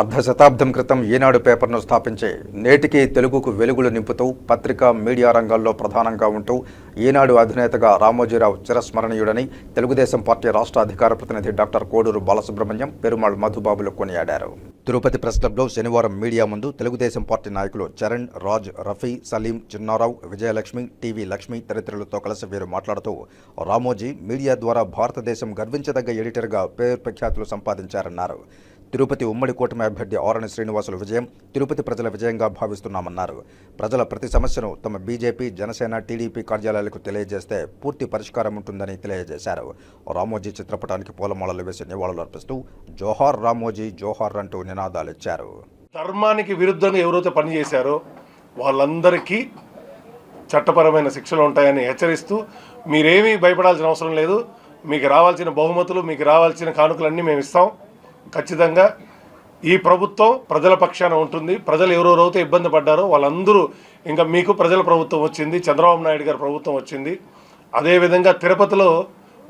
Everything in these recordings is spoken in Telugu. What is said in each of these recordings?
అర్ధ శతాబ్దం క్రితం ఈనాడు పేపర్ను స్థాపించి నేటికి తెలుగుకు వెలుగులు నింపుతూ పత్రికా మీడియా రంగాల్లో ప్రధానంగా ఉంటూ ఈనాడు అధినేతగా రామోజీరావు చిరస్మరణీయుడని తెలుగుదేశం పార్టీ రాష్ట్ర అధికార ప్రతినిధి డాక్టర్ కోడూరు బాలసుబ్రహ్మణ్యం పెరుమాళ్ మధుబాబులు కొనియాడారు. తిరుపతి ప్రెస్ క్లబ్లో శనివారం మీడియా ముందు తెలుగుదేశం పార్టీ నాయకులు చరణ్ రాజ్ రఫీ సలీం చిన్నారావు విజయలక్ష్మి టీవీ లక్ష్మి తదితరులతో కలిసి వీరు మాట్లాడుతూ రామోజీ మీడియా ద్వారా భారతదేశం గర్వించదగ్గ ఎడిటర్గా పేరు ప్రఖ్యాతులు సంపాదించారన్నారు. తిరుపతి ఉమ్మడి కూటమి అభ్యర్థి ఆరణి శ్రీనివాసుల విజయం తిరుపతి ప్రజల విజయంగా భావిస్తున్నామన్నారు. ప్రజల ప్రతి సమస్యను తమ బీజేపీ జనసేన టీడీపీ కార్యాలయాలకు తెలియజేస్తే పూర్తి పరిష్కారం ఉంటుందని తెలియజేశారు. రామోజీ చిత్రపటానికి పూలమాలలు వేసి నివాళులు అర్పిస్తూ జోహార్ రామోజీ జోహార్ అంటూ నినాదాలిచ్చారు ధర్మానికి విరుద్ధంగా ఎవరైతే పనిచేశారో వాళ్ళందరికీ చట్టపరమైన శిక్షలు ఉంటాయని హెచ్చరిస్తూ మీరేమీ భయపడాల్సిన అవసరం లేదు. మీకు రావాల్సిన బహుమతులు మీకు రావాల్సిన కానుకలన్నీ మేము ఇస్తాం. ఖచ్చితంగా ఈ ప్రభుత్వం ప్రజల పక్షాన ఉంటుంది. ప్రజలు ఎవరెవరైతే ఇబ్బంది పడ్డారో వాళ్ళందరూ ఇంకా మీకు ప్రజల ప్రభుత్వం వచ్చింది చంద్రబాబు నాయుడు గారి ప్రభుత్వం వచ్చింది. అదేవిధంగా తిరుపతిలో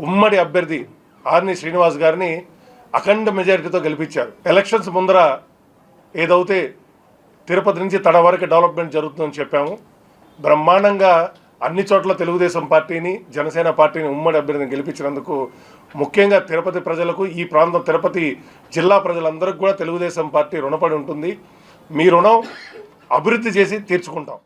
ఉమ్మడి అభ్యర్థి ఆర్ని శ్రీనివాస్ గారిని అఖండ మెజారిటీతో గెలిపించారు. ఎలక్షన్స్ ముందర ఏదైతే తిరుపతి నుంచి తడ వరకు డెవలప్మెంట్ జరుగుతుందని చెప్పాము. బ్రహ్మాండంగా అన్ని చోట్ల తెలుగుదేశం పార్టీని జనసేన పార్టీని ఉమ్మడి అభ్యర్థిని గెలిపించినందుకు ముఖ్యంగా తిరుపతి ప్రజలకు ఈ ప్రాంతం తిరుపతి జిల్లా ప్రజలందరికీ కూడా తెలుగుదేశం పార్టీ రుణపడి ఉంటుంది. మీ రుణం అభివృద్ధి చేసి తీర్చుకుంటాం.